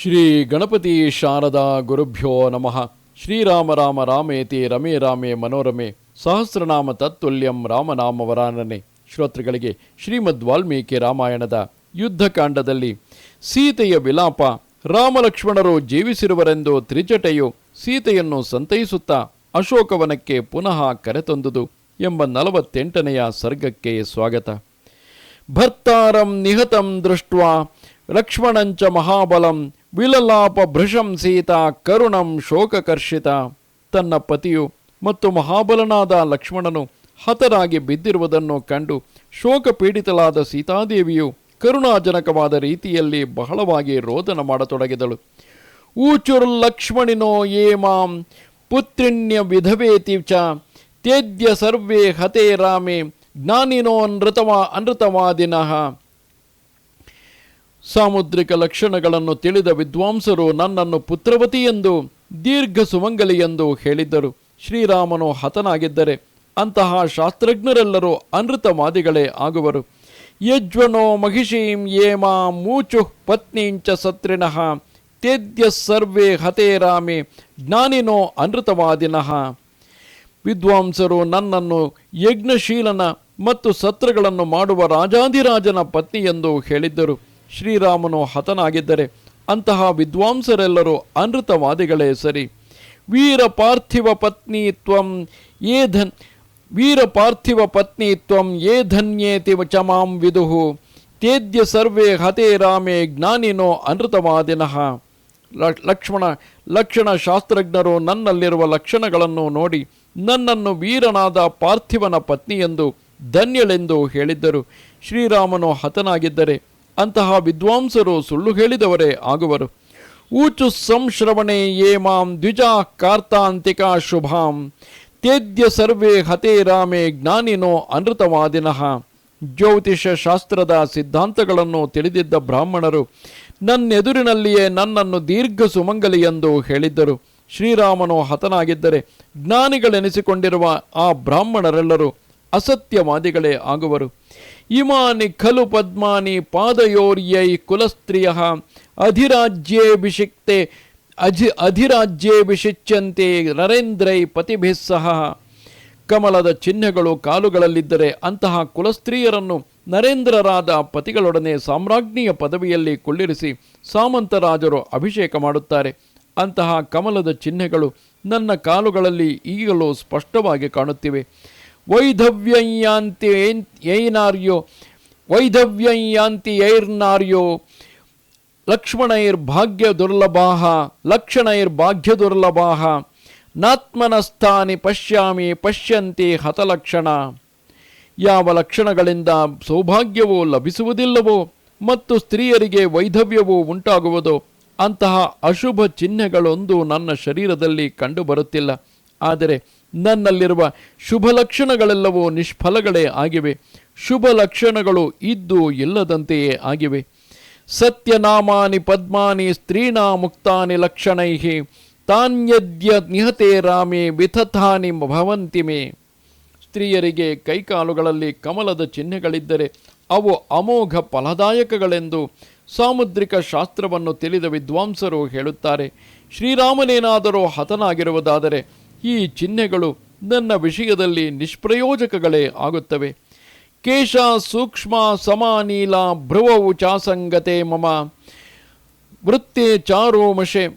ಶ್ರೀ ಗಣಪತಿ ಶಾರದಾ ಗುರುಭ್ಯೋ ನಮಃ. ಶ್ರೀರಾಮ ರಾಮ ರಾಮೇತಿ ರಮೇ ರಾಮೇ ಮನೋರಮೆ. ಸಹಸ್ರನಾಮ ತತ್ತುಲ್ಯಂ ರಾಮನಾಮ ವರಾನನೆ. ಶ್ರೋತೃಗಳಿಗೆ ಶ್ರೀಮದ್ ವಾಲ್ಮೀಕಿ ರಾಮಾಯಣದ ಯುದ್ಧಕಾಂಡದಲ್ಲಿ ಸೀತೆಯ ವಿಲಾಪ. ರಾಮಲಕ್ಷ್ಮಣರು ಜೀವಿಸಿರುವರೆಂದು ತ್ರಿಜಟೆಯು ಸೀತೆಯನ್ನು ಸಂತೈಸುತ್ತಾ ಅಶೋಕವನಕ್ಕೆ ಪುನಃ ಕರೆತಂದುದು ಎಂಬ ನಲವತ್ತೆಂಟನೆಯ ಸರ್ಗಕ್ಕೆ ಸ್ವಾಗತ. ಭರ್ತಾರಂ ನಿಹತಂ ದೃಷ್ಟ್ವಾ. ಲಕ್ಷ್ಮಣಂಚ ಮಹಾಬಲಂ. ವಿಲಲಾಪ ಭೃಶಂಸೀತ ಕರುಣಂ ಶೋಕಕರ್ಷಿತ. ತನ್ನ ಪತಿಯು ಮತ್ತು ಮಹಾಬಲನಾದ ಲಕ್ಷ್ಮಣನು ಹತರಾಗಿ ಬಿದ್ದಿರುವುದನ್ನು ಕಂಡು ಶೋಕಪೀಡಿತಳಾದ ಸೀತಾದೇವಿಯು ಕರುಣಾಜನಕವಾದ ರೀತಿಯಲ್ಲಿ ಬಹಳವಾಗಿ ರೋದನ ಮಾಡತೊಡಗಿದಳು. ಊಚುರ್ ಲಕ್ಷ್ಮಣಿನೋ ಯೇ ಮಾಂ, ಪುತ್ರಿಣ್ಯ ವಿಧವೇತಿ ಚ ತೇಜ್ಯ ಸರ್ವೇ ಹತೆ ರಾಮೆ, ಜ್ಞಾನಿನೋ ಅನೃತವಾ, ಅನೃತವಾದಿನಃ. ಸಾಮುದ್ರಿಕ ಲಕ್ಷಣಗಳನ್ನು ತಿಳಿದ ವಿದ್ವಾಂಸರು ನನ್ನನ್ನು ಪುತ್ರವತಿ ಎಂದು, ದೀರ್ಘ ಸುಮಂಗಲಿ ಎಂದು ಹೇಳಿದ್ದರು. ಶ್ರೀರಾಮನು ಹತನಾಗಿದ್ದರೆ ಅಂತಹ ಶಾಸ್ತ್ರಜ್ಞರೆಲ್ಲರೂ ಅನೃತವಾದಿಗಳೇ ಆಗುವರು. ಯಜ್ವನೋ ಮಹಿಷೀಂ ಯೇಮಾ ಮೂಚು ಪತ್ನಿಂಚ ಸತ್ರಿಣಃ ತೇದ್ಯ ಸರ್ವೇ ಹತೇ ರಾಮೆ ಜ್ಞಾನಿನೋ ಅನೃತವಾದಿನಃ. ವಿದ್ವಾಂಸರು ನನ್ನನ್ನು ಯಜ್ಞಶೀಲನ ಮತ್ತು ಸತ್ರಗಳನ್ನು ಮಾಡುವ ರಾಜಾಧಿರಾಜನ ಪತ್ನಿ ಎಂದು ಹೇಳಿದ್ದರು. ಶ್ರೀರಾಮನು ಹತನಾಗಿದ್ದರೆ ಅಂತಹ ವಿದ್ವಾಂಸರೆಲ್ಲರೂ ಅನೃತವಾದಿಗಳೇ ಸರಿ. ವೀರ ಪಾರ್ಥಿವ ಪತ್ನಿ ತ್ವಂ ಯೇ ಧನ್, ವೀರ ಪಾರ್ಥಿವ ಪತ್ನಿ ತ್ವಂ ಯೇ ಧನ್ಯೇತಿ ಚಮಾಂ ವಿದುಹು ತೇದ್ಯ ಸರ್ವೇ ಹತೆ ರಾಮೇ ಜ್ಞಾನಿನೋ ಅನೃತವಾದಿನಃ. ಲಕ್ಷ್ಮಣ, ಲಕ್ಷಣ ಶಾಸ್ತ್ರಜ್ಞರು ನನ್ನಲ್ಲಿರುವ ಲಕ್ಷಣಗಳನ್ನು ನೋಡಿ ನನ್ನನ್ನು ವೀರನಾದ ಪಾರ್ಥಿವನ ಪತ್ನಿಯೆಂದು ಧನ್ಯಳೆಂದು ಹೇಳಿದ್ದರು. ಶ್ರೀರಾಮನು ಹತನಾಗಿದ್ದರೆ ಅಂತಹ ವಿದ್ವಾಂಸರು ಸುಳ್ಳು ಹೇಳಿದವರೇ ಆಗುವರು. ಊಚು ಸಂಶ್ರವಣೆ ಏಮಾಂ ಮಾಂ ದ್ವಿಜಾ ಕಾರ್ತಾಂತಿಕಾ ಶುಭಾಂ. ತೇದ್ಯ ಸರ್ವೇ ಹತೇ ರಾಮೇ ಜ್ಞಾನಿನೋ ಅನೃತವಾದಿನಃ. ಜ್ಯೋತಿಷ ಶಾಸ್ತ್ರದ ಸಿದ್ಧಾಂತಗಳನ್ನು ತಿಳಿದಿದ್ದ ಬ್ರಾಹ್ಮಣರು, ನನ್ನೆದುರಿನಲ್ಲಿಯೇ ನನ್ನನ್ನು ದೀರ್ಘ ಸುಮಂಗಲಿ ಎಂದು ಹೇಳಿದ್ದರು. ಶ್ರೀರಾಮನು ಹತನಾಗಿದ್ದರೆ ಜ್ಞಾನಿಗಳೆನಿಸಿಕೊಂಡಿರುವ ಆ ಬ್ರಾಹ್ಮಣರೆಲ್ಲರೂ ಅಸತ್ಯವಾದಿಗಳೇ ಆಗುವರು. ಇಮಾನಿ ಖಲು ಪದ್ಮಾನಿ ಪಾದಯೋರ್ಯೈ ಕುಲಸ್ತ್ರಿಯ. ಅಧಿರಾಜ್ಯೇಭಿಷಿಕ್ತೆ ಅಧಿ ಅಧಿರಾಜ್ಯೇಭಿಷಿಚ್ಯಂತೆ ನರೇಂದ್ರೈ ಪತಿಭಿಸ್ಸಹ ಸಹ. ಕಮಲದ ಚಿಹ್ನೆಗಳು ಕಾಲುಗಳಲ್ಲಿದ್ದರೆ ಅಂತಹ ಕುಲಸ್ತ್ರೀಯರನ್ನು ನರೇಂದ್ರರಾದ ಪತಿಗಳೊಡನೆ ಸಾಮ್ರಾಜ್ಞಿಯ ಪದವಿಯಲ್ಲಿ ಕುಳ್ಳಿರಿಸಿ ಸಾಮಂತರಾಜರು ಅಭಿಷೇಕ ಮಾಡುತ್ತಾರೆ. ಅಂತಹ ಕಮಲದ ಚಿಹ್ನೆಗಳು ನನ್ನ ಕಾಲುಗಳಲ್ಲಿ ಈಗಲೂ ಸ್ಪಷ್ಟವಾಗಿ ಕಾಣುತ್ತಿವೆ. ವೈಧವ್ಯಯಾಂತಿ ಯೈನಾರ್ಯೋ ವೈಧವ್ಯಯಾಂತಿ ಯೈರ್ನಾರ್ಯೋ ಲಕ್ಷ್ಮಣೈರ್ಭಾಗ್ಯ ದುರ್ಲಭಾಹ ಲಕ್ಷಣೈರ್ಭಾಗ್ಯ ದುರ್ಲಭಾಹ. ನಾತ್ಮನಸ್ಥಾನಿ ಪಶ್ಯಾಮಿ ಪಶ್ಯಂತಿ ಹತಲಕ್ಷಣ. ಯಾವ ಲಕ್ಷಣಗಳಿಂದ ಸೌಭಾಗ್ಯವು ಲಭಿಸುವುದಿಲ್ಲವೋ, ಮತ್ತು ಸ್ತ್ರೀಯರಿಗೆ ವೈಧವ್ಯವು ಉಂಟಾಗುವುದು, ಅಂತಹ ಅಶುಭ ಚಿಹ್ನೆಗಳೊಂದು ನನ್ನ ಶರೀರದಲ್ಲಿ ಕಂಡುಬರುತ್ತಿಲ್ಲ. ಆದರೆ ನನ್ನಲ್ಲಿರುವ ಶುಭ ಲಕ್ಷಣಗಳೆಲ್ಲವೂ ನಿಷ್ಫಲಗಳೇ ಆಗಿವೆ. ಶುಭ ಲಕ್ಷಣಗಳು ಇದ್ದು ಇಲ್ಲದಂತೆಯೇ ಆಗಿವೆ. ಸತ್ಯನಾಮಾನಿ ಪದ್ಮಾನಿ ಸ್ತ್ರೀಣಾ ಮುಕ್ತಾನಿ ಲಕ್ಷಣೈ ತಾನ್ಯದ್ಯ ನಿಹತೆ ರಾಮೇ ವಿಥಥಾನಿ ಭವಂತಿ ಮೇ ಸ್ತ್ರೀಯರಿಗೆ ಕೈಕಾಲುಗಳಲ್ಲಿ ಕಮಲದ ಚಿಹ್ನೆಗಳಿದ್ದರೆ ಅವು ಅಮೋಘ ಫಲದಾಯಕಗಳೆಂದು ಸಾಮುದ್ರಿಕ ಶಾಸ್ತ್ರವನ್ನು ತಿಳಿದ ವಿದ್ವಾಂಸರು ಹೇಳುತ್ತಾರೆ. ಶ್ರೀರಾಮನೇನಾದರೂ ಹತನಾಗಿರುವುದಾದರೆ ಈ ಚಿಹ್ನೆಗಳು ನನ್ನ ವಿಷಯದಲ್ಲಿ ನಿಷ್ಪ್ರಯೋಜಕಗಳೇ ಆಗುತ್ತವೆ. ಕೇಶ, ಸೂಕ್ಷ್ಮ, ಸಮಾನೀಲ, ಭ್ರುವವು ಚಾಸಂಗತೆ ಮಮ. ವೃತ್ತೇ ಚಾರೋಮಶೆ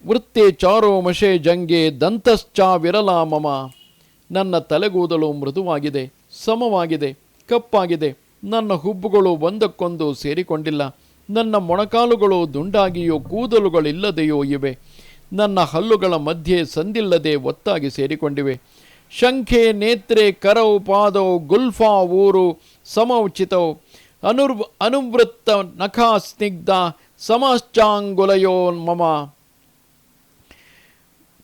ಚಾರೋ ಮಶೆ ಜಂಗೆ ದಂತಶ್ಚಾ ವಿರಲ ಮಮ. ನನ್ನ ತಲೆಗೂದಲು ಮೃದುವಾಗಿದೆ, ಸಮವಾಗಿದೆ, ಕಪ್ಪಾಗಿದೆ. ನನ್ನ ಹುಬ್ಬುಗಳು ಒಂದಕ್ಕೊಂದು ಸೇರಿಕೊಂಡಿಲ್ಲ. ನನ್ನ ಮೊಣಕಾಲುಗಳು ದುಂಡಾಗಿಯೋ, ಕೂದಲುಗಳಿಲ್ಲದೆಯೋ ಇವೆ. ನನ್ನ ಹಲ್ಲುಗಳ ಮಧ್ಯೆ ಸಂದಿಲ್ಲದೆ ಒತ್ತಾಗಿ ಸೇರಿಕೊಂಡಿವೆ. ಶಂಖೆ, ನೇತ್ರೆ, ಕರೌ, ಪಾದೌ, ಗುಲ್ಫಾ, ಊರು, ಸಮೌಚಿತೌ, ಅನುರ್ವ್, ಅನುವೃತ್ತ ನಖಾ ಸ್ನಿಗ್ಧ ಸಮಾಶ್ಚಾಂಗುಲಯೋ ಮಮ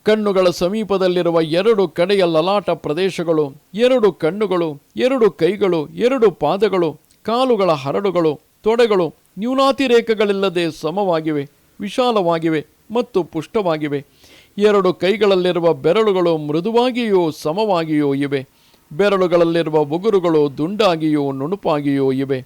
ಕಣ್ಣುಗಳ ಸಮೀಪದಲ್ಲಿರುವ ಎರಡು ಕಡೆಯ ಲಲಾಟ ಪ್ರದೇಶಗಳು, ಎರಡು ಕಣ್ಣುಗಳು, ಎರಡು ಕೈಗಳು, ಎರಡು ಪಾದಗಳು, ಕಾಲುಗಳ ಹರಡುಗಳು, ತೊಡೆಗಳು, ನ್ಯೂನಾತಿರೇಕಗಳಿಲ್ಲದೆ ಸಮವಾಗಿವೆ, ವಿಶಾಲವಾಗಿವೆ. ಮತ್ತು ಪುಷ್ಟವಾಗಿವೆ. ಎರಡು ಕೈಗಳಲ್ಲಿರುವ ಬೆರಳುಗಳು ಮೃದುವಾಗಿಯೂ ಸಮವಾಗಿಯೂ ಇವೆ. ಬೆರಳುಗಳಲ್ಲಿರುವ ಉಗುರುಗಳು ದುಂಡಾಗಿಯೂ ನುಣುಪಾಗಿಯೂ ಇವೆ.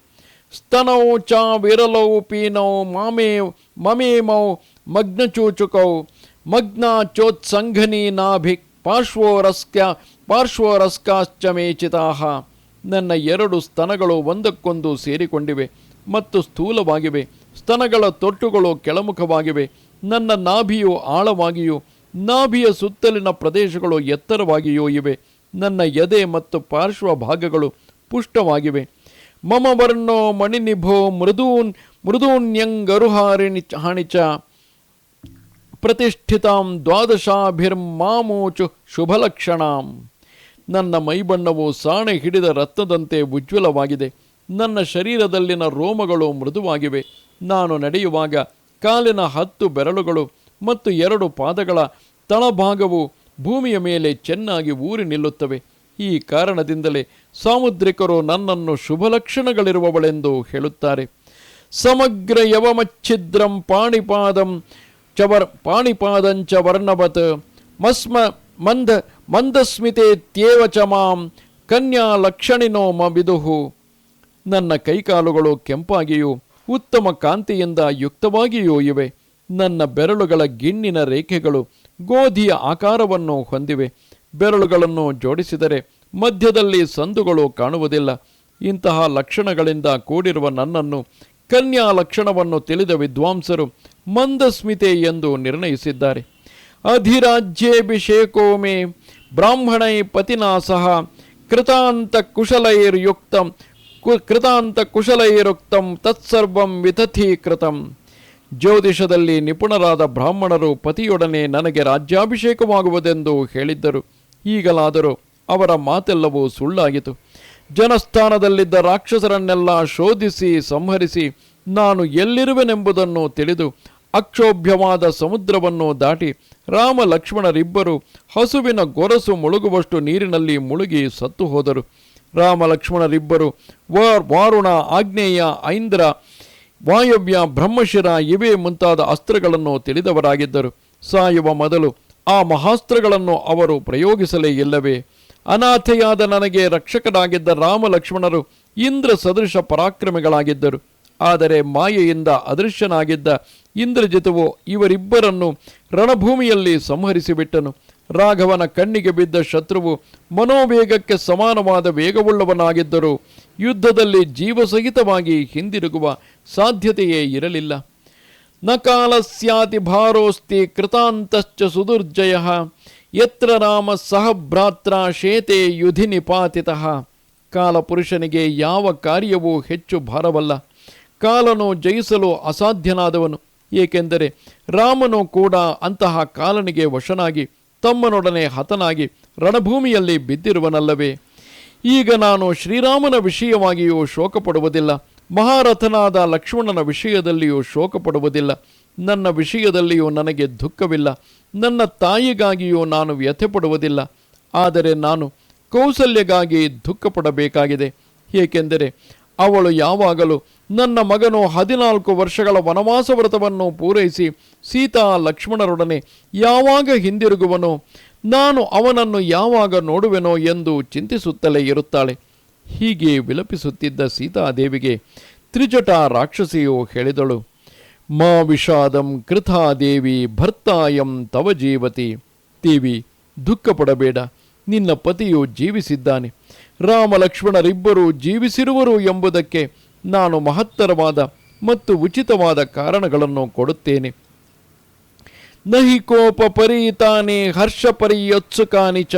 ಸ್ತನೌ ಚ ವಿರಲೌ ಪೀನೌ ಮಾಮೇ ಮಮೇಮೌ ಮಗ್ನಚೂಚುಕೌ ಮಗ್ನ ಚೋತ್ಸಂಘನಿ ನಾಭಿ ಪಾರ್ಶ್ವೋರಸ್ಕ ಪಾರ್ಶ್ವರಸ್ಕಾಶ್ಚ ಮೇಚಿತಾಹ. ನನ್ನ ಎರಡು ಸ್ತನಗಳು ಒಂದಕ್ಕೊಂದು ಸೇರಿಕೊಂಡಿವೆ ಮತ್ತು ಸ್ಥೂಲವಾಗಿವೆ. ಸ್ತನಗಳ ತೊಟ್ಟುಗಳು ಕೆಳಮುಖವಾಗಿವೆ. ನನ್ನ ನಾಭಿಯು ಆಳವಾಗಿಯೂ, ನಾಭಿಯ ಸುತ್ತಲಿನ ಪ್ರದೇಶಗಳು ಎತ್ತರವಾಗಿಯೂ ಇವೆ. ನನ್ನ ಎದೆ ಮತ್ತು ಪಾರ್ಶ್ವ ಭಾಗಗಳು ಪುಷ್ಟವಾಗಿವೆ. ಮಮ ವರ್ಣೋ ಮಣಿನಿಭೋ ಮೃದೂನ್ ಮೃದೂನ್ಯಂಗರುಹಾರಿಣಿ ಹಾಣಿಚ ಪ್ರತಿಷ್ಠಿತಾಂ ದ್ವಾದಶಾಭಿರ್ಮಾಮೋಚು ಶುಭಲಕ್ಷಣಾಂ. ನನ್ನ ಮೈಬಣ್ಣವು ಸಾಣೆ ಹಿಡಿದ ರತ್ನದಂತೆ ಉಜ್ವಲವಾಗಿದೆ. ನನ್ನ ಶರೀರದಲ್ಲಿನ ರೋಮಗಳು ಮೃದುವಾಗಿವೆ. ನಾನು ನಡೆಯುವಾಗ ಕಾಲಿನ ಹತ್ತು ಬೆರಳುಗಳು ಮತ್ತು ಎರಡು ಪಾದಗಳ ತಳಭಾಗವು ಭೂಮಿಯ ಮೇಲೆ ಚೆನ್ನಾಗಿ ಊರಿ ನಿಲ್ಲುತ್ತವೆ. ಈ ಕಾರಣದಿಂದಲೇ ಸಾಮುದ್ರಿಕರು ನನ್ನನ್ನು ಶುಭಲಕ್ಷಣಗಳಿರುವವಳೆಂದು ಹೇಳುತ್ತಾರೆ. ಸಮಗ್ರ ಯವಮಚ್ಛಿದ್ರಂ ಪಾಣಿಪಾದಂ ಚವರ್ ಪಾಣಿಪಾದಂಚ ವರ್ಣವತ್ ಮಸ್ಮ ಮಂದ ಮಂದಸ್ಮಿತೆ ತ್ಯೇವ ಚ ಮಾಂ ಕನ್ಯಾ ಲಕ್ಷಣಿನೋ ವಿದುಹು ನನ್ನ ಕೈಕಾಲುಗಳು ಕೆಂಪಾಗಿಯೂ ಉತ್ತಮ ಕಾಂತಿಯಿಂದ ಯುಕ್ತವಾಗಿಯೂ ಇವೆ. ನನ್ನ ಬೆರಳುಗಳ ಗಿಣ್ಣಿನ ರೇಖೆಗಳು ಗೋಧಿಯ ಆಕಾರವನ್ನು ಹೊಂದಿವೆ. ಬೆರಳುಗಳನ್ನು ಜೋಡಿಸಿದರೆ ಮಧ್ಯದಲ್ಲಿ ಸಂದುಗಳು ಕಾಣುವುದಿಲ್ಲ. ಇಂತಹ ಲಕ್ಷಣಗಳಿಂದ ಕೂಡಿರುವ ನನ್ನನ್ನು ಕನ್ಯಾ ಲಕ್ಷಣವನ್ನು ತಿಳಿದ ವಿದ್ವಾಂಸರು ಮಂದಸ್ಮಿತೆ ಎಂದು ನಿರ್ಣಯಿಸಿದ್ದಾರೆ. ಅಧಿರಾಜ್ಯೇಭಿಷೇಕೋ ಮೇ ಬ್ರಾಹ್ಮಣೈ ಪತಿನಾ ಸಹ ಕೃತಾಂತ ಕುಶಲೈರ್ಯುಕ್ತಂ ಕೃತಾಂತ ಕುಶಲೈರುಕ್ತಂ ತತ್ಸರ್ವಂ ವಿತಥೀಕೃತಂ. ಜ್ಯೋತಿಷದಲ್ಲಿ ನಿಪುಣರಾದ ಬ್ರಾಹ್ಮಣರು ಪತಿಯೊಡನೆ ನನಗೆ ರಾಜ್ಯಾಭಿಷೇಕವಾಗುವುದೆಂದು ಹೇಳಿದ್ದರು. ಈಗಲಾದರೂ ಅವರ ಮಾತೆಲ್ಲವೂ ಸುಳ್ಳಾಗಿತು ಜನಸ್ಥಾನದಲ್ಲಿದ್ದ ರಾಕ್ಷಸರನ್ನೆಲ್ಲ ಶೋಧಿಸಿ, ಸಂಹರಿಸಿ ನಾನು ಎಲ್ಲಿರುವೆನೆಂಬುದನ್ನು ತಿಳಿದು ಅಕ್ಷೋಭ್ಯವಾದ ಸಮುದ್ರವನ್ನು ದಾಟಿ ರಾಮ ಲಕ್ಷ್ಮಣರಿಬ್ಬರು ಹಸುವಿನ ಗೊರಸು ಮುಳುಗುವಷ್ಟು ನೀರಿನಲ್ಲಿ ಮುಳುಗಿ ಸತ್ತು ಹೋದರು. ರಾಮ ಲಕ್ಷ್ಮಣರಿಬ್ಬರು ವಾರ್ ವಾರುಣ ಆಗ್ನೇಯ ಐಂದ್ರ ವಾಯವ್ಯ ಬ್ರಹ್ಮಶಿರ ಇವೇ ಮುಂತಾದ ಅಸ್ತ್ರಗಳನ್ನು ತಿಳಿದವರಾಗಿದ್ದರು. ಸಾಯುವ ಮೊದಲು ಆ ಮಹಾಸ್ತ್ರಗಳನ್ನು ಅವರು ಪ್ರಯೋಗಿಸಲೇ ಇಲ್ಲವೇ? ಅನಾಥೆಯಾದ ನನಗೆ ರಕ್ಷಕರಾಗಿದ್ದ ರಾಮ ಲಕ್ಷ್ಮಣರು ಇಂದ್ರ ಸದೃಶ ಪರಾಕ್ರಮಿಗಳಾಗಿದ್ದರು. ಆದರೆ ಮಾಯೆಯಿಂದ ಅದೃಶ್ಯನಾಗಿದ್ದ ಇಂದ್ರಜಿತವು ಇವರಿಬ್ಬರನ್ನು ರಣಭೂಮಿಯಲ್ಲಿ ಸಂಹರಿಸಿಬಿಟ್ಟನು. ರಾಘವನ ಕಣ್ಣಿಗೆ ಬಿದ್ದ ಶತ್ರುವು ಮನೋವೇಗಕ್ಕೆ ಸಮಾನವಾದ ವೇಗವುಳ್ಳವನಾಗಿದ್ದರೂ ಯುದ್ಧದಲ್ಲಿ ಜೀವಸಹಿತವಾಗಿ ಹಿಂದಿರುಗುವ ಸಾಧ್ಯತೆಯೇ ಇರಲಿಲ್ಲ. ನಕಾಲಸ್ಯಾತಿ ಕಾಲಸ್ಯಾತಿ ಭಾರೋಸ್ತಿ ಕೃತಾಂತಶ್ಚ ಸುದುರ್ಜಯ, ಯತ್ರ ರಾಮ ಸಹ ಭ್ರಾತ್ರ ಶೇತೆ ಯುಧಿ ನಿಪಾತಿತಃ. ಕಾಲಪುರುಷನಿಗೆ ಯಾವ ಕಾರ್ಯವೂ ಹೆಚ್ಚು ಭಾರವಲ್ಲ. ಕಾಲನು ಜಯಿಸಲು ಅಸಾಧ್ಯನಾದವನು, ಏಕೆಂದರೆ ರಾಮನು ಕೂಡ ಅಂತಹ ಕಾಲನಿಗೆ ವಶನಾಗಿ ತಮ್ಮನೊಡನೆ ಹತನಾಗಿ ರಣಭೂಮಿಯಲ್ಲಿ ಬಿದ್ದಿರುವನಲ್ಲವೇ? ಈಗ ನಾನು ಶ್ರೀರಾಮನ ವಿಷಯವಾಗಿಯೂ ಶೋಕಪಡುವುದಿಲ್ಲ. ಮಹಾರಥನಾದ ಲಕ್ಷ್ಮಣನ ವಿಷಯದಲ್ಲಿಯೂ ಶೋಕಪಡುವುದಿಲ್ಲ. ನನ್ನ ವಿಷಯದಲ್ಲಿಯೂ ನನಗೆ ದುಃಖವಿಲ್ಲ. ನನ್ನ ತಾಯಿಗಾಗಿಯೂ ನಾನು ವ್ಯಥೆ ಪಡುವುದಿಲ್ಲ ಆದರೆ ನಾನು ಕೌಸಲ್ಯಗಾಗಿ ದುಃಖಪಡಬೇಕಾಗಿದೆ. ಏಕೆಂದರೆ ಅವಳು ಯಾವಾಗಲೂ ನನ್ನ ಮಗನು ಹದಿನಾಲ್ಕು ವರ್ಷಗಳ ವನವಾಸ ವ್ರತವನ್ನು ಪೂರೈಸಿ ಸೀತಾ ಲಕ್ಷ್ಮಣರೊಡನೆ ಯಾವಾಗ ಹಿಂದಿರುಗುವನೋ, ನಾನು ಅವನನ್ನು ಯಾವಾಗ ನೋಡುವೆನೋ ಎಂದು ಚಿಂತಿಸುತ್ತಲೇ ಇರುತ್ತಾಳೆ. ಹೀಗೆ ವಿಲಪಿಸುತ್ತಿದ್ದ ಸೀತಾದೇವಿಗೆ ತ್ರಿಜಟ ರಾಕ್ಷಸಿಯು ಹೇಳಿದಳು ಮಾ ವಿಷಾದಂ ಕೃತಾದೇವಿ ಭರ್ತಾಯಂ ತವ ಜೀವತಿ. ದೇವಿ, ದುಃಖಪಡಬೇಡ. ನಿನ್ನ ಪತಿಯು ಜೀವಿಸಿದ್ದಾನೆ. ರಾಮ ಲಕ್ಷ್ಮಣರಿಬ್ಬರು ಜೀವಿಸಿರುವರು ಎಂಬುದಕ್ಕೆ ನಾನು ಮಹತ್ತರವಾದ ಮತ್ತು ಉಚಿತವಾದ ಕಾರಣಗಳನ್ನು ಕೊಡುತ್ತೇನೆ. ನಹಿ ಕೋಪ ಪರೀತಾನೆ ಹರ್ಷ ಚ,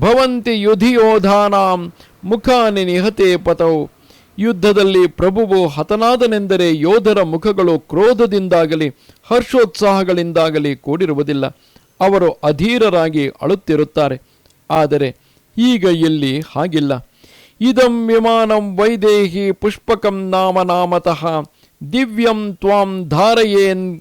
ಭವಂತಿ ಯುಧಿಯೋಧಾನಾಂ, ಮುಖಾನಿ ನಿಹತೆ ಪತೌ. ಯುದ್ಧದಲ್ಲಿ ಪ್ರಭುವು ಹತನಾದನೆಂದರೆ ಯೋಧರ ಮುಖಗಳು ಕ್ರೋಧದಿಂದಾಗಲಿ, ಹರ್ಷೋತ್ಸಾಹಗಳಿಂದಾಗಲಿ ಕೂಡಿರುವುದಿಲ್ಲ. ಅವರು ಅಧೀರರಾಗಿ ಅಳುತ್ತಿರುತ್ತಾರೆ. ಆದರೆ ಈಗ ಇಲ್ಲಿ ಹಾಗಿಲ್ಲ. ಇದಂ ವಿಮಾನಂ ವೈದೇಹಿ ಪುಷ್ಪಕಂ ನಾಮ ನಾಮತಃ ದಿವ್ಯಂ ತ್ವಾಂ ಧಾರಯೇನ್,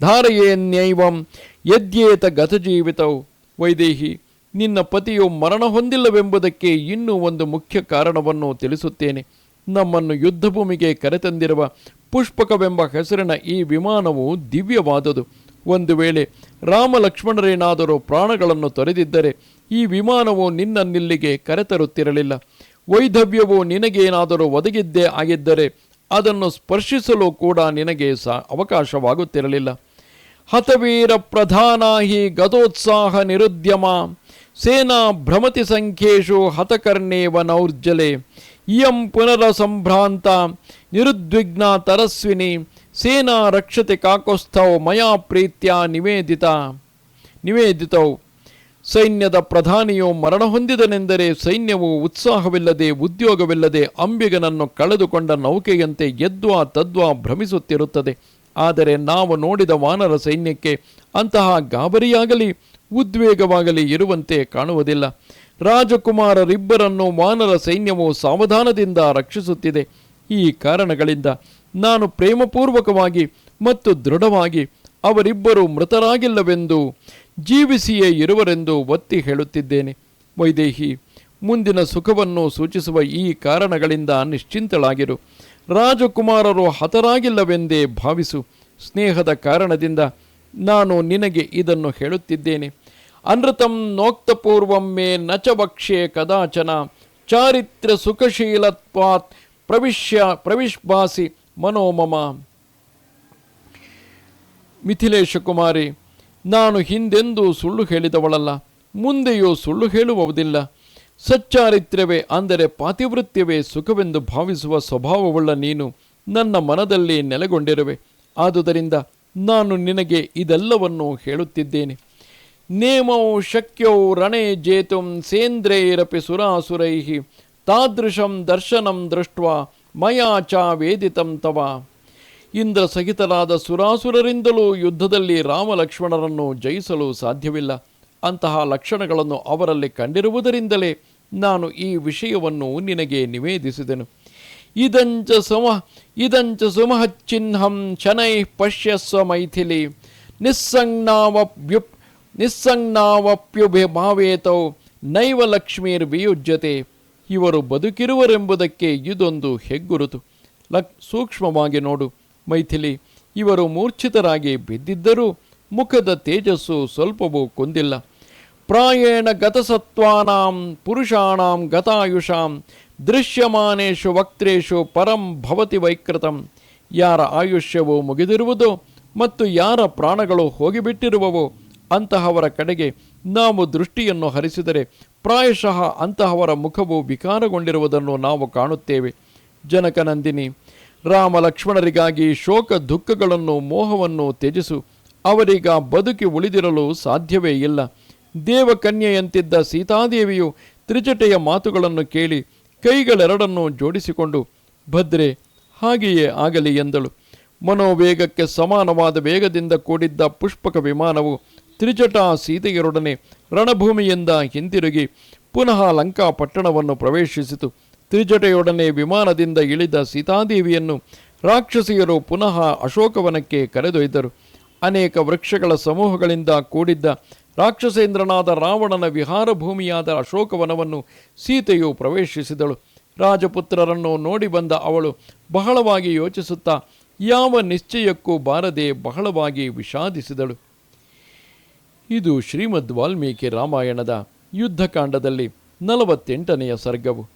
ಧಾರಯೇನ್ಯೈವಂ. ಯದ್ಯೇತ ಗತಜೀವಿತವು ವೈದೇಹಿ, ನಿನ್ನ ಪತಿಯು ಮರಣ ಹೊಂದಿಲ್ಲವೆಂಬುದಕ್ಕೆ ಇನ್ನೂ ಒಂದು ಮುಖ್ಯ ಕಾರಣವನ್ನು ತಿಳಿಸುತ್ತೇನೆ. ನಮ್ಮನ್ನು ಯುದ್ಧಭೂಮಿಗೆ ಕರೆತಂದಿರುವ ಪುಷ್ಪಕವೆಂಬ ಹೆಸರಿನ ಈ ವಿಮಾನವು ದಿವ್ಯವಾದುದು. ಒಂದು ವೇಳೆ ರಾಮ ಲಕ್ಷ್ಮಣರೇನಾದರೂ ಪ್ರಾಣಗಳನ್ನು ತೊರೆದಿದ್ದರೆ ಈ ವಿಮಾನವು ನಿನ್ನನ್ನಿಲ್ಲಿಗೆ ಕರೆತರುತ್ತಿರಲಿಲ್ಲ. ವೈಧವ್ಯವು ನಿನಗೇನಾದರೂ ಒದಗಿದ್ದೇ ಆಗಿದ್ದರೆ ಅದನ್ನು ಸ್ಪರ್ಶಿಸಲು ಕೂಡ ನಿನಗೆ ಸ ಅವಕಾಶವಾಗುತ್ತಿರಲಿಲ್ಲ. ಹತವೀರ ಪ್ರಧಾನ ಹಿ ಗತೋತ್ಸಾಹ ನಿರುದ್ಯಮ, ಸೇನಾ ಭ್ರಮತಿ ಸಂಖ್ಯೇಶು ಹತಕರ್ಣೇವ ನೌರ್ಜಲೆ, ಇಯಂ ಪುನರ ಸಂಭ್ರಾಂತ ನಿರುದ್ವಿಗ್ನ ತರಸ್ವಿನಿ, ಸೇನಾ ರಕ್ಷತೆ ಕಾಕೋಸ್ಥೌ ಮಯಾ ಪ್ರೀತ್ಯ ನಿವೇದಿತ ನಿವೇದಿತೌ ಸೈನ್ಯದ ಪ್ರಧಾನಿಯು ಮರಣ ಹೊಂದಿದನೆಂದರೆ ಸೈನ್ಯವು ಉತ್ಸಾಹವಿಲ್ಲದೆ, ಉದ್ಯೋಗವಿಲ್ಲದೆ ಅಂಬಿಗನನ್ನು ಕಳೆದುಕೊಂಡ ನೌಕೆಯಂತೆ ಎದ್ವಾ ತದ್ವಾ ಭ್ರಮಿಸುತ್ತಿರುತ್ತದೆ. ಆದರೆ ನಾವು ನೋಡಿದ ವಾನರ ಸೈನ್ಯಕ್ಕೆ ಅಂತಹ ಗಾಬರಿಯಾಗಲಿ, ಉದ್ವೇಗವಾಗಲಿ ಇರುವಂತೆ ಕಾಣುವುದಿಲ್ಲ. ರಾಜಕುಮಾರರಿಬ್ಬರನ್ನು ವಾನರ ಸೈನ್ಯವು ಸಾವಧಾನದಿಂದ ರಕ್ಷಿಸುತ್ತಿದೆ. ಈ ಕಾರಣಗಳಿಂದ ನಾನು ಪ್ರೇಮಪೂರ್ವಕವಾಗಿ ಮತ್ತು ದೃಢವಾಗಿ ಅವರಿಬ್ಬರು ಮೃತರಾಗಿಲ್ಲವೆಂದು ಜೀವಿಸಿಯೇ ಇರುವರೆಂದು ಒತ್ತಿ ಹೇಳುತ್ತಿದ್ದೇನೆ. ವೈದೇಹಿ, ಮುಂದಿನ ಸುಖವನ್ನು ಸೂಚಿಸುವ ಈ ಕಾರಣಗಳಿಂದ ನಿಶ್ಚಿಂತಳಾಗಿರು. ರಾಜಕುಮಾರರು ಹತರಾಗಿಲ್ಲವೆಂದೇ ಭಾವಿಸು. ಸ್ನೇಹದ ಕಾರಣದಿಂದ ನಾನು ನಿನಗೆ ಇದನ್ನು ಹೇಳುತ್ತಿದ್ದೇನೆ. ಅನೃತಂ ನೋಕ್ತಪೂರ್ವಮ್ಮೆ ಮೇ ನಚ ವಕ್ಷ್ಯೆ ಕದಾಚನ. ಚಾರಿತ್ರ್ಯ ಸುಖಶೀಲತ್ವಾತ್ ಪ್ರವಿಶ್ಯ ಪ್ರವಿಶ್ವಾಸಿ ಮನೋಮಮ. ಮಿಥಿಲೇಶ ಕುಮಾರಿ ನಾನು ಹಿಂದೆಂದೂ ಸುಳ್ಳು ಹೇಳಿದವಳಲ್ಲ, ಮುಂದೆಯೂ ಸುಳ್ಳು ಹೇಳುವುದಿಲ್ಲ ಸಚ್ಚಾರಿತ್ರ್ಯವೇ ಅಂದರೆ ಪಾತಿವೃತ್ಯವೇ ಸುಖವೆಂದು ಭಾವಿಸುವ ಸ್ವಭಾವವುಳ್ಳ ನೀನು ನನ್ನ ಮನದಲ್ಲಿ ನೆಲೆಗೊಂಡಿರುವೆ. ಆದುದರಿಂದ ನಾನು ನಿನಗೆ ಇದೆಲ್ಲವನ್ನು ಹೇಳುತ್ತಿದ್ದೇನೆ. ನೇಮೌ ಶಕ್ಯೌ ರಣೇ ಜೇತುಂ ಸೇಂದ್ರೈರಪಿ ಸುರಾಸುರೈ ತಾದೃಶಂ ದರ್ಶನಂ ದೃಷ್ಟ ಮಯಾ ವೇದಿತಂ ತವ. ಇಂದ್ರ ಸಹಿತರಾದ ಸುರಾಸುರರಿಂದಲೂ ಯುದ್ಧದಲ್ಲಿ ರಾಮ ಲಕ್ಷ್ಮಣರನ್ನು ಜಯಿಸಲು ಸಾಧ್ಯವಿಲ್ಲ. ಅಂತಹ ಲಕ್ಷಣಗಳನ್ನು ಅವರಲ್ಲಿ ಕಂಡಿರುವುದರಿಂದಲೇ ನಾನು ಈ ವಿಷಯವನ್ನು ನಿನಗೆ ನಿವೇದಿಸಿದೆನು. ಇದಂಚ ಸುಮ, ಇದಂಚ ಸುಮಹಚ್ಚಿಹ್ನಂ ಶನೈ ಪಶ್ಯಸ್ವ ಮೈಥಿಲಿ. ನಿಸ್ಸಂಜ್ಞಾವಪ್ಯುಪ್ ಭಾವೇತೌ ನೈವ ಲಕ್ಷ್ಮೀರ್ ವಿಯುಜ್ಯತೆ ಇವರು ಬದುಕಿರುವರೆಂಬುದಕ್ಕೆ ಇದೊಂದು ಹೆಗ್ಗುರುತು. ಲಕ್, ಸೂಕ್ಷ್ಮವಾಗಿ ನೋಡು. ಮೈಥಿಲಿ, ಇವರು ಮೂರ್ಛಿತರಾಗಿ ಬಿದ್ದಿದ್ದರೂ ಮುಖದ ತೇಜಸ್ಸು ಸ್ವಲ್ಪವೂ ಕೊಂದಿಲ್ಲ. ಪ್ರಾಯೇಣ ಗತಸತ್ವಾನಾಂ ಪುರುಷಾಣಾಂ ಗತಾಯುಷಾಂ ದೃಶ್ಯಮಾನೇಶು ವಕ್ತೇಶು ಪರಂ ಭವತಿ ವೈಕೃತಂ. ಯಾರ ಆಯುಷ್ಯವು ಮುಗಿದಿರುವುದು ಮತ್ತು ಯಾರ ಪ್ರಾಣಗಳು ಹೋಗಿಬಿಟ್ಟಿರುವವೋ, ಅಂತಹವರ ಕಡೆಗೆ ನಾವು ದೃಷ್ಟಿಯನ್ನು ಹರಿಸಿದರೆ ಪ್ರಾಯಶಃ ಅಂತಹವರ ಮುಖವು ವಿಕಾರಗೊಂಡಿರುವುದನ್ನು ನಾವು ಕಾಣುತ್ತೇವೆ. ಜನಕನಂದಿನಿ ರಾಮ ಲಕ್ಷ್ಮಣರಿಗಾಗಿ ಶೋಕ ದುಃಖಗಳನ್ನು ಮೋಹವನ್ನು ತ್ಯಜಿಸು. ಅವರೀಗ ಬದುಕಿ ಉಳಿದಿರಲು ಸಾಧ್ಯವೇ ಇಲ್ಲ. ದೇವಕನ್ಯೆಯಂತಿದ್ದ ಸೀತಾದೇವಿಯು ತ್ರಿಜಟೆಯ ಮಾತುಗಳನ್ನು ಕೇಳಿ ಕೈಗಳೆರಡನ್ನು ಜೋಡಿಸಿಕೊಂಡು, ಭದ್ರೆ, ಹಾಗೆಯೇ ಆಗಲಿ ಎಂದಳು. ಮನೋವೇಗಕ್ಕೆ ಸಮಾನವಾದ ವೇಗದಿಂದ ಕೂಡಿದ್ದ ಪುಷ್ಪಕ ವಿಮಾನವು ತ್ರಿಜಟ ಸೀತೆಯರೊಡನೆ ರಣಭೂಮಿಯಿಂದ ಹಿಂದಿರುಗಿ ಪುನಃ ಲಂಕಾ ಪಟ್ಟಣವನ್ನು ಪ್ರವೇಶಿಸಿತು. ತ್ರಿಜಟೆಯೊಡನೆ ವಿಮಾನದಿಂದ ಇಳಿದ ಸೀತಾದೇವಿಯನ್ನು ರಾಕ್ಷಸಿಯರು ಪುನಃ ಅಶೋಕವನಕ್ಕೆ ಕರೆದೊಯ್ದರು. ಅನೇಕ ವೃಕ್ಷಗಳ ಸಮೂಹಗಳಿಂದ ಕೂಡಿದ್ದ ರಾಕ್ಷಸೇಂದ್ರನಾದ ರಾವಣನ ವಿಹಾರ ಭೂಮಿಯಾದ ಅಶೋಕವನವನ್ನು ಸೀತೆಯು ಪ್ರವೇಶಿಸಿದಳು. ರಾಜಪುತ್ರರನ್ನು ನೋಡಿ ಬಂದ ಅವಳು ಬಹಳವಾಗಿ ಯೋಚಿಸುತ್ತಾ ಯಾವ ನಿಶ್ಚಯಕ್ಕೂ ಬಾರದೆ ಬಹಳವಾಗಿ ವಿಷಾದಿಸಿದಳು. ಇದು ಶ್ರೀಮದ್ ವಾಲ್ಮೀಕಿ ರಾಮಾಯಣದ ಯುದ್ಧಕಾಂಡದಲ್ಲಿ ನಲವತ್ತೆಂಟನೆಯ ಸರ್ಗವು.